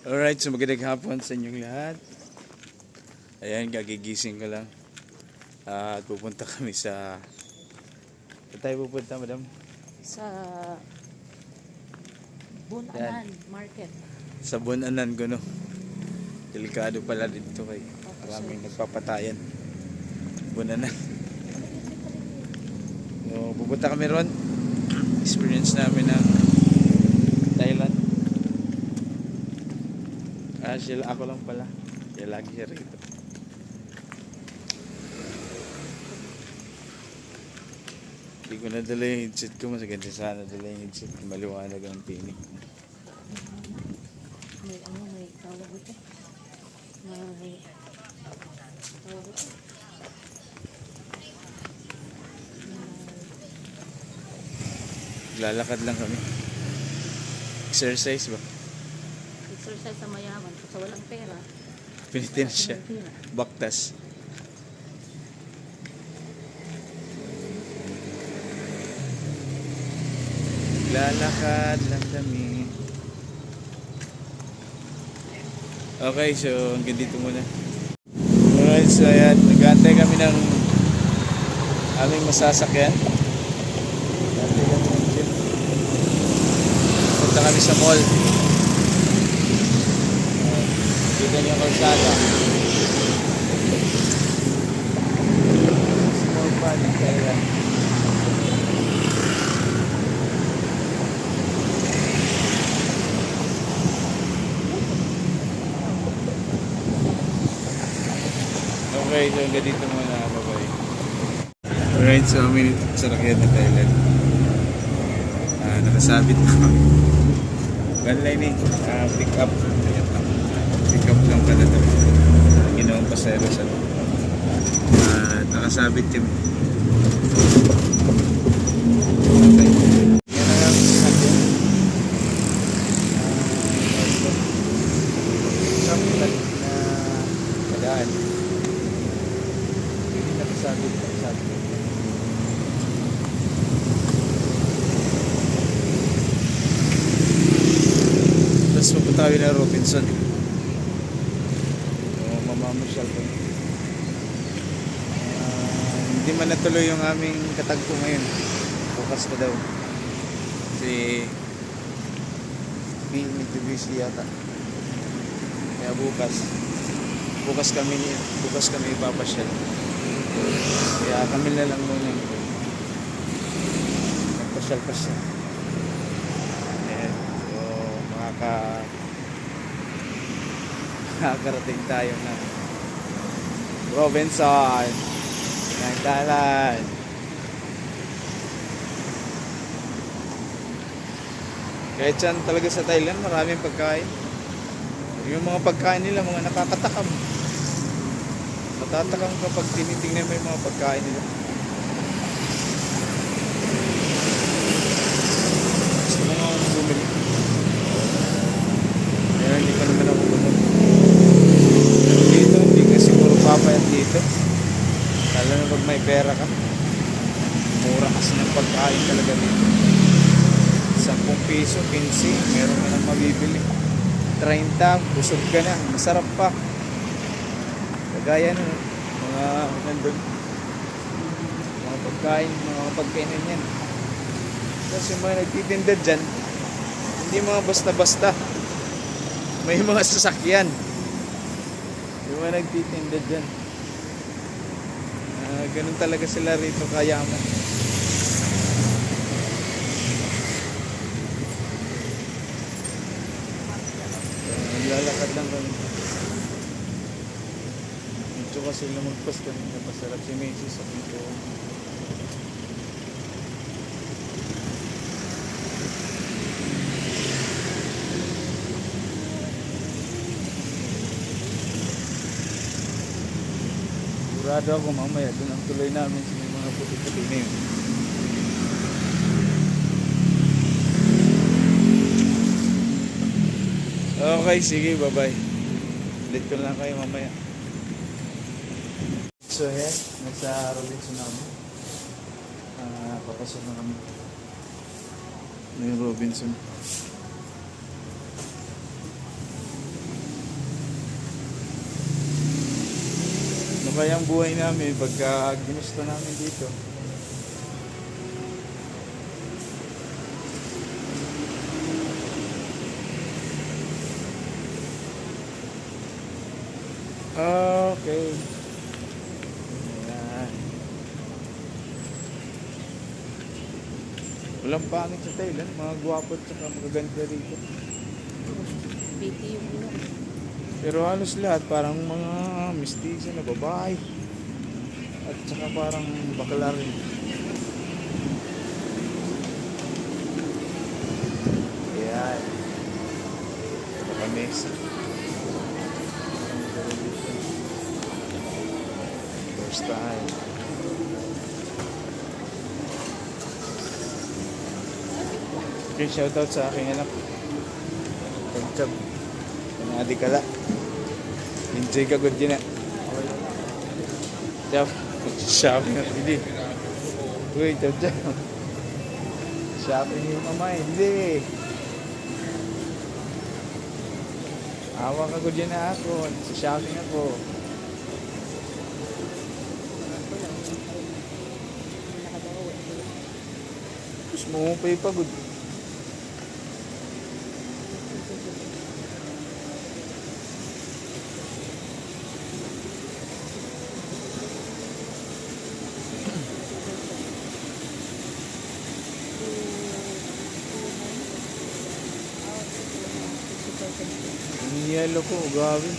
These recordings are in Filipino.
Alright, so magandang hapon sa inyong lahat. Ayan, gagigising ko lang. At pupunta kami sa... Saan tayo pupunta, madam? sa Bunanan Market. Sa Bunanan ko, no? Delikado pala dito kay maraming nagpapatayan. Bunanan. So, pupunta kami ron. Experience namin ng Thailand. Ah, siya, ako lang pala. Siya lagi siya rito. Hindi ko nadala yung headset ko. Mas ganda sana dala yung headset. Maliwanag ang tinig. May ano, may tawag ito. May tawag ito. Lalakad lang kami. Exercise ba? Exercise sa mayaman. Sa walang pera. Pera. Baktas. Lalakad lang kami. Okay, so hanggang dito muna. Alright, so ayan, nag-aantay kami ng aming masasakyan. Nag-aantay kami ng jeep. Punta kami sa mall. Dito niyo ang kalsada. Small party kaya. Okay, so hanggang dito muna. Bye-bye. Alright, so kami sa rakyat na Thailand. Ah, nakasabit na. Vanlining, ah, pick up. Ayan lang. Pick up lang pala ito. Ginawang pasero sa At lang sabi. Ah, nakasabit. Nakasabit. Tapos pupunta kami na Robinson. So, mamamasyal kami. Ah, hindi man natuloy yung aming katagpo ngayon. Bukas pa daw. Kasi may nagbibisi yata. Kaya bukas. Bukas kami bukas kami ipapasyal. Kaya kami na lang muna. Nagpasyal-pasyal. Ayan. So, makaka makakarating tayo na Robinson ng Thailand. Kahit saan talaga sa Thailand, maraming pagkain. Yung mga pagkain nila, mga nakakatakam. Matatakam kapag tinitingnan mo yung mga pagkain nila. Gusto mo nga akong bumili. Kaya hindi ko naman ako bumili. Pero dito, hindi ka siguro papayat dito. Lalo na pag may pera ka. Mura kasi ng pagkain talaga dito. 10 piso, 15, meron ka nang mabibili. 30, busog ka na. Masarap pa. Kagaya nun, mga nandun. Mga pagkain, mga pagkainan yan. Tapos yung mga nagtitinda dyan, hindi mga basta-basta. May mga sasakyan. Yung mga nagtitinda dyan. Ganun talaga sila rito kayaman. So, naglalakad lang kami. Medyo kasi lumagpas kami. Napasarap si Macy sa pinto. Sigurado ako mamaya doon ang tuloy namin sa mga puti-puti na. Okay, sige, bye-bye. Ulit ko lang kayo mamaya. So, yan. Nasa Robinson namin. Ah, papasok na kami. May Robinson. Ano kaya ang buhay namin pagka ginusto namin dito? Okay. Ayan. Walang pangit sa Thailand. Mga gwapo at saka magaganda rito. Baby yung. Pero halos lahat parang mga mestizo na babae. At saka parang bakla rin. Ayan. Saka mesa. First time. Okay, shoutout sa aking anak. Pagkab. Ang kala. Enjoy ka good yun eh. Jap, shopping at hindi. Uy, jap jap. Shopping yung kamay, hindi. Awa ka good yun na ako. Sa shopping ako. Tapos mo pa yung pagod. Yellow ko, gawin.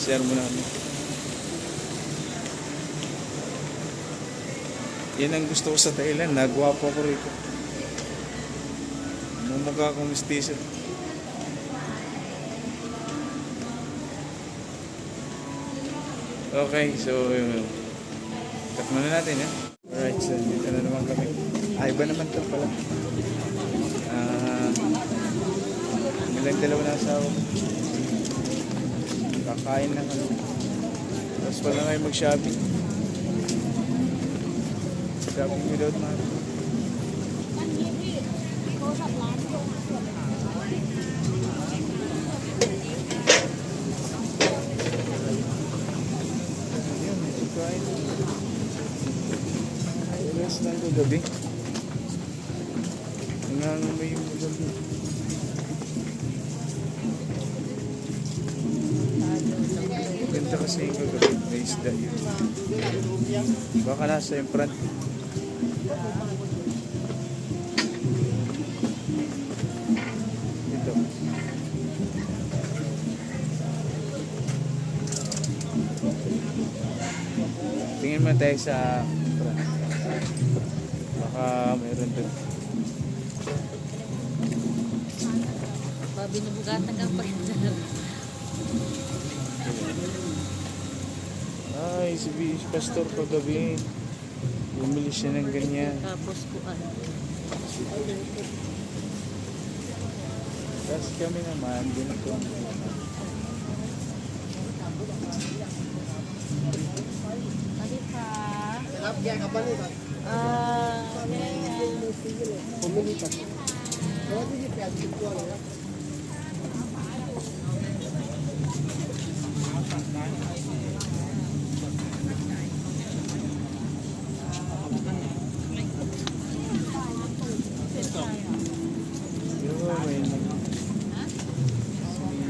Share mo namin. Yan ang gusto ko sa Thailand. Nagwapo ko rito. Mumukha akong mestizo. Okay, so. Cut muna natin, ya. Alright, so dito na naman kami. Ay, iba naman to pala. Ah, nilang dalawa na asawa ko. Kakain na kami. Tapos wala ngayon mag-shopping. Shopping without money. Rest lang ko gabi. Nangangamay yung gabi. Ganda kasi yung gabi. May isda yun. Baka nasa yung front. Ito. Tingin mo tayo sa front. Baka mayroon doon. Babi na bugatan ka pa rin. Ay, si Pastor kagabi. Bumili siya ng ganyan. Tapos ko ano. Tapos kami naman, ganito. Ano pa? Ah, Di ba may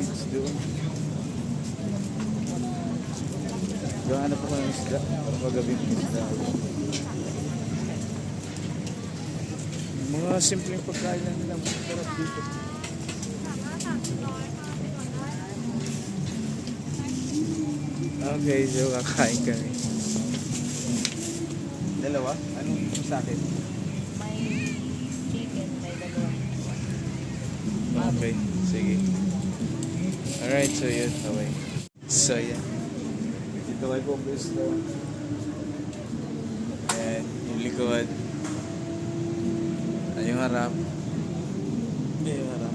sweets doon? Gahanap ako ng isda. Para kagabi ng isda. Mga simpleng pagkain lang nila. Masarap dito. Okay, so kakain kami. Dalawa? Anong yung sa akin? may chicken, may dalawa. Okay, sige. Alright, so yun, okay. So yan. Dito kay Pogos daw. Ayan, yung likod. Yung harap. Ay, yung harap.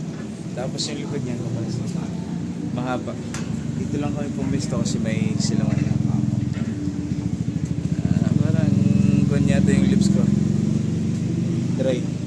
Tapos yung likod niyan, kapalas na. Mahaba. Dito lang kami pumisto kasi may silangan na. Ah, parang kunyata yung lips ko. Dry.